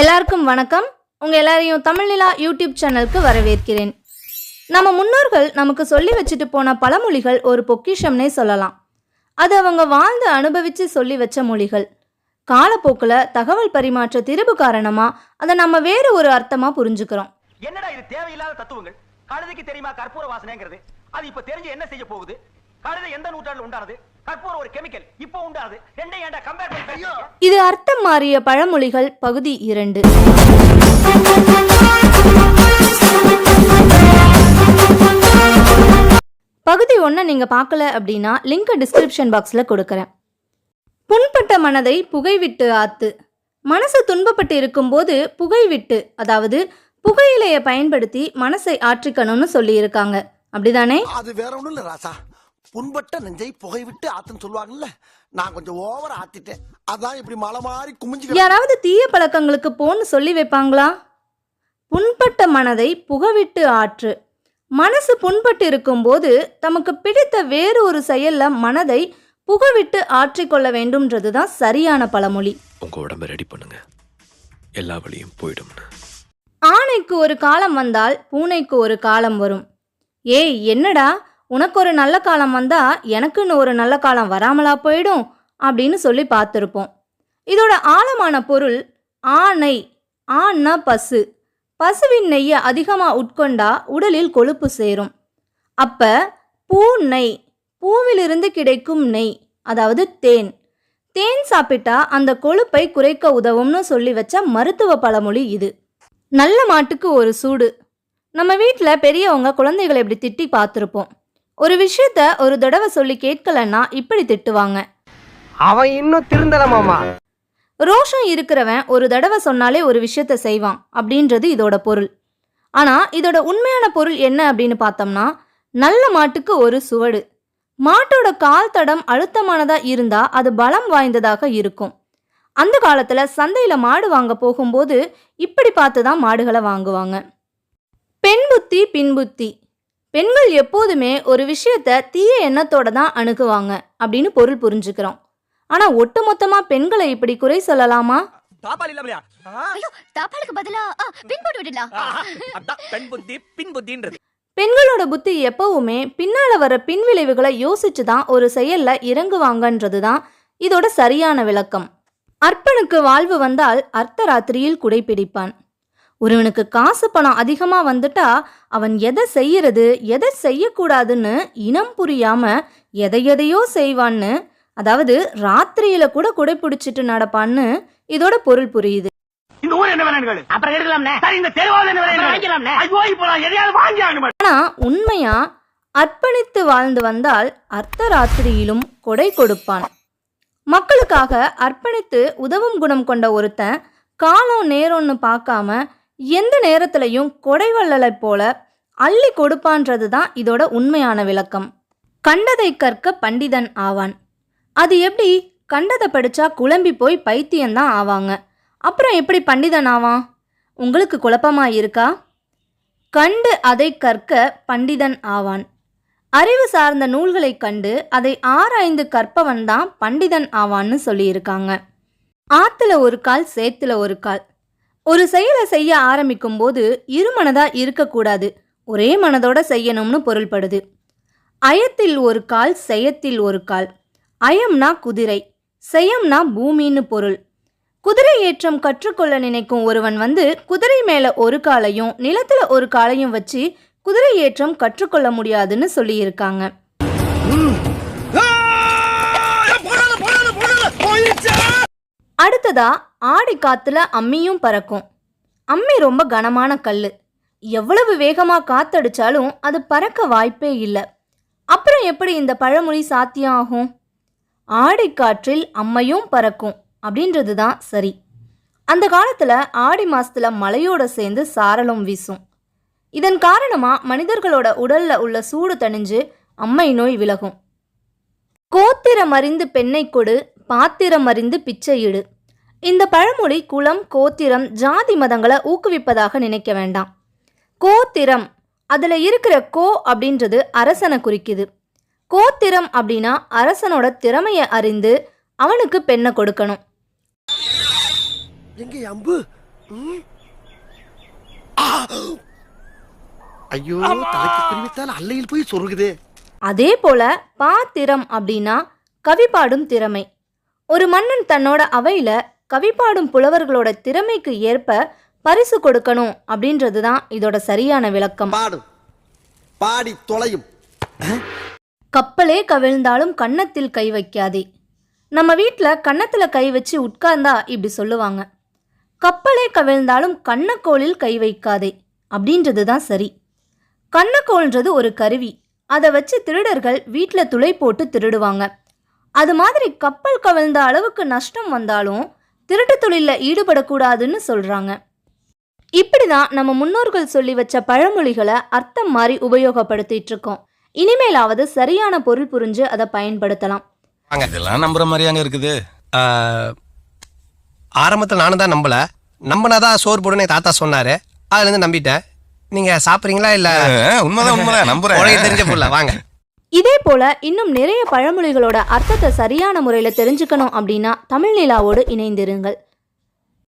எல்லாருக்கும் வணக்கம். உங்க எல்லாரையும் தமிழ்நிலா யூடியூப் சேனலுக்கு வரவேற்கிறேன். நம்ம முன்னோர்கள் நமக்கு சொல்லி வச்சுட்டு போன பழமொழிகள் ஒரு பொக்கிஷம்னே சொல்லலாம். அது அவங்க வாழ்ந்து அனுபவிச்சு சொல்லி வச்ச மொழிகள். காலப்போக்கில் தகவல் பரிமாற்ற திரிபு காரணமா அதை நம்ம வேறு ஒரு அர்த்தமா புரிஞ்சுக்கிறோம். என்னடா இது தேவையில்லாத தத்துவங்கள்? கழுதைக்கு தெரியுமா கற்பூர வாசனைங்கிறது? அது இப்ப தெரிஞ்சு என்ன செய்ய போகுது? கழுதை எந்த நூற்றாண்டுல உண்டானது? கற்பூரம் ஒரு கெமிக்கல் இப்போ உண்டானது ரெண்டையும் ஏன்டா கம்பேர் பண்ணி பேசுறீங்க? இது அர்த்தம் மாறிய பழமொழிகள் பகுதி இரண்டு. பகுதி ஒன்றை நீங்கள் பார்க்கல அப்படின்னா லிங்க் டிஸ்கிரிப்ஷன் பாக்ஸில் கொடுக்குறேன். புண்பட்ட மனதை புகைவிட்டு ஆத்து. மனசு துன்பப்பட்டு இருக்கும்போது புகைவிட்டு அதாவது புகையிலையை பயன்படுத்தி மனசை ஆற்றிக்கணும்னு சொல்லியிருக்காங்க. அப்படிதானே? அது வேற ஒண்ணும் இல்ல ராசா. புண்பட்ட நெஞ்சை புகை விட்டு ஆத்துன்னு சொல்லுவாங்கல்ல நான் கொஞ்சம் ஓவர் ஆத்திட்டேன். அதான் இப்படி மலை மாறி குமிஞ்சு யாராவது தீய பழக்கங்களுக்கு போன்னு சொல்லி வைப்பாங்களா? புண்பட்ட மனதை புகவிட்டு ஆற்று. மனசு புண்பட்டு இருக்கும்போது தமக்கு பிடித்த வேறு ஒரு செயல்ல மனதை புகவிட்டு ஆற்றிக்கொள்ள வேண்டும்ன்றது தான் சரியான பழமொழி. உங்க உடம்ப ரெடி பண்ணுங்க. எல்லா வழியும் போயிடும்னு. ஆணைக்கு ஒரு காலம் வந்தால் பூனைக்கு ஒரு காலம் வரும். ஏய் என்னடா? உனக்கு ஒரு நல்ல காலம் வந்தா எனக்குன்னு ஒரு நல்ல காலம் வராமலா போயிடும் அப்படின்னு சொல்லி பார்த்துருப்போம். இதோட ஆழமான பொருள் ஆணை ஆண்னா பசு. பசுவின் நெய்யை அதிகமாக உட்கொண்டா உடலில் கொழுப்பு சேரும். அப்ப பூ நெய் பூவிலிருந்து கிடைக்கும் நெய் அதாவது தேன். தேன் சாப்பிட்டா அந்த கொழுப்பை குறைக்க உதவும்னு சொல்லி வச்ச மருத்துவ பழமொழி இது. நல்ல மாட்டுக்கு ஒரு சூடு. நம்ம வீட்டில் பெரியவங்க குழந்தைகளை இப்படி திட்டி பார்த்துருப்போம். ஒரு விஷயத்த ஒரு தடவை சொல்லி கேட்கலன்னா இப்படி திட்டுவாங்க. அவன் இன்னும் திருந்தல மாமா. ரோஷம் இருக்கிறவன் ஒரு தடவை சொன்னாலே ஒரு விஷயத்த செய்வான் அப்படின்றது இதோட பொருள். ஆனால் இதோட உண்மையான பொருள் என்ன அப்படின்னு பார்த்தோம்னா நல்ல மாட்டுக்கு ஒரு சுவடு. மாட்டோட கால் தடம் அழுத்தமானதா இருந்தா அது பலம் வாய்ந்ததாக இருக்கும். அந்த காலத்துல சந்தையில மாடு வாங்க போகும்போது இப்படி பார்த்து தான் மாடுகளை வாங்குவாங்க. பெண் புத்தி பின் புத்தி. பெண்கள் எப்போதுமே ஒரு விஷயத்த தீய எண்ணத்தோட தான் அணுகுவாங்க அப்படின்னு பொருள் புரிஞ்சுக்கிறோம். ஆனா ஒட்டுமொத்தமா பெண்களை இப்படி குறை சொல்லலாமா? தாப்பால் இல்லையா ஐயோ தாப்பாளுக்கு பதிலா ஆ, பின் போட்டு விடலாம் அதான் பெண் புத்தி பின் புத்தின்றது. பெண்களோட புத்தி எப்பவுமே பின்னால வர பின்விளைவுகளை யோசிச்சு தான் ஒரு செயல்ல இறங்குவாங்கன்றது தான் இதோட சரியான விளக்கம். அர்ப்பனுக்கு வாழ்வு வந்தால் அர்த்தராத்திரியில் குடைப்பிடிப்பான் ஒருவனுக்கு காசு பணம் அதிகமா வந்துட்டா அவன் எதை செய்யறது எதை செய்யக்கூடாதுன்னு இனம் புரியாம எதை எதையோ செய்வான்னு அதாவது ராத்திரியில கூட குடைப்பிடிச்சிட்டு நடப்பான்னு இதோட பொருள் புரியுது. இந்த ஊர் என்ன வேணும் கேளு. அப்புறம் எடுக்கலாம்னே சரி இந்த தெருவாவது என்ன வேணும் வாங்கிக்கலாம்னே ஐயோ இப்போ நான் எதையாவது வாங்கி ஆகணும்? ஆனா உண்மையா அர்ப்பணித்து வாழ்ந்து வந்தால் அர்த்தராத்திரியிலும் கொடை கொடுப்பான். மக்களுக்காக அர்ப்பணித்து உதவும் குணம் கொண்ட ஒருத்தன் காலம் நேரம்னு பார்க்காம எந்த நேரத்திலையும் கொடைவள்ளலை போல அள்ளி கொடுப்பான்றது தான் இதோட உண்மையான விளக்கம். கண்டதை கற்க பண்டிதன் ஆவான். அது எப்படி கண்டதை படிச்சா குழம்பி போய் பைத்தியம்தான் ஆவாங்க. அப்புறம் எப்படி பண்டிதன் ஆவான்? உங்களுக்கு குழப்பமா இருக்கா? கண்டு அதை கற்க பண்டிதன் ஆவான். அறிவு சார்ந்த நூல்களைக் கண்டு அதை ஆராய்ந்து கற்பவன் தான் பண்டிதன் ஆவான்னு சொல்லியிருக்காங்க. ஆத்துல ஒரு கால் சேத்துல ஒரு கால். ஒரு செயலை செய்ய ஆரம்பிக்கும் போது இருமனதா இருக்கக்கூடாது. ஒரே மனதோட செய்யணும்னு பொருள்படுது. அயத்தில் ஒரு கால் செயத்தில் ஒரு கால். அயம்னா குதிரை செயம்னா பூமின்னு பொருள். குதிரை ஏற்றம் கற்றுக்கொள்ள நினைக்கும் ஒருவன் வந்து குதிரை மேல ஒரு காலையும் நிலத்துல ஒரு காலையும் வச்சு குதிரை ஏற்றம் கற்றுக்கொள்ள முடியாதுன்னு சொல்லியிருக்காங்க. அடுத்ததா ஆடி காத்துல அம்மியும் பறக்கும். அம்மி ரொம்ப கனமான கல் எவ்வளவு வேகமாக காத்தடிச்சாலும் அது பறக்க வாய்ப்பே இல்லை. அப்புறம் எப்படி இந்த பழமொழி சாத்தியம் ஆகும்? ஆடி காற்றில் அம்மையும் பறக்கும் அப்படின்றது தான் சரி. அந்த காலத்தில் ஆடி மாதத்தில் மழையோட சேர்ந்து சாரலும் வீசும். இதன் காரணமாக மனிதர்களோட உடலில் உள்ள சூடு தணிஞ்சு அம்மை நோய் விலகும். கோத்திரம் அறிந்து பெண்ணை கொடு பாத்திரம் அறிந்து பிச்சையிடு இந்த பழமொழி குலம் கோத்திரம் ஜாதி மதங்களை ஊக்குவிப்பதாக நினைக்க வேண்டாம். கோத்திரம் அதுல இருக்கிற கோ அப்படின்றது அரசனை குறிக்குது. கோத்திரம் அப்படின்னா அரசனோட திறமையை அறிந்து அவனுக்கு பெண்ணை கொடுக்கணும். ஐயோ அல்லையில் போய் சொருகுதே. அதே போல பாத்திரம் அப்படின்னா கவி பாடும் திறமை. ஒரு மன்னன் தன்னோட அவையில கவி பாடும் புலவர்களோட திறமைக்கு ஏற்ப பரிசு கொடுக்கணும் அப்படின்றது தான் இதோட சரியான விளக்கம். பாடும் பாடி தொலையும். கப்பலே கவிழ்ந்தாலும் கன்னத்தில் கை வைக்காதே. நம்ம வீட்டில் கன்னத்தில் கை வச்சு உட்கார்ந்தா இப்படி சொல்லுவாங்க. கப்பலே கவிழ்ந்தாலும் கண்ணக்கோலில் கை வைக்காதே அப்படின்றது தான் சரி. கண்ணக்கோல்ன்றது ஒரு கருவி. அதை வச்சு திருடர்கள் வீட்டில் துளை போட்டு திருடுவாங்க. அது மாதிரி கப்பல் கவிழ்ந்த அளவுக்கு நஷ்டம் வந்தாலும் திருட்டு தொழிலில் ஈடுபடக்கூடாதுன்னு சொல்கிறாங்க இப்படி தான் நம்ம முன்னோர்கள் சொல்லி வச்ச பழமொழிகளை அர்த்தம் மாதிரி உபயோகப்படுத்திட்டு இருக்கோம் இனிமேலாவது சரியான பொருள் புரிஞ்சு அதை பயன்படுத்தலாம். இதெல்லாம் நம்புற மாதிரியாங்க இருக்குது. ஆரம்பத்தில் நானும் தான் நம்பல. நம்பினாதான் சோறு போடுன்னு என் தாத்தா சொன்னாரு. அதுல இருந்து நம்பிட்டேன். நீங்க சாப்பிட்றீங்களா இல்ல? உண்மைதான் உண்மைதான். நம்புறேன். தெரிஞ்ச புள்ள வாங்க. இதே போல இன்னும் நிறைய பழமொழிகளோட அர்த்தத்தை சரியான முறையில் தெரிஞ்சுக்கணும் அப்படின்னா தமிழ் நிலாவோடு இணைந்திருங்கள்.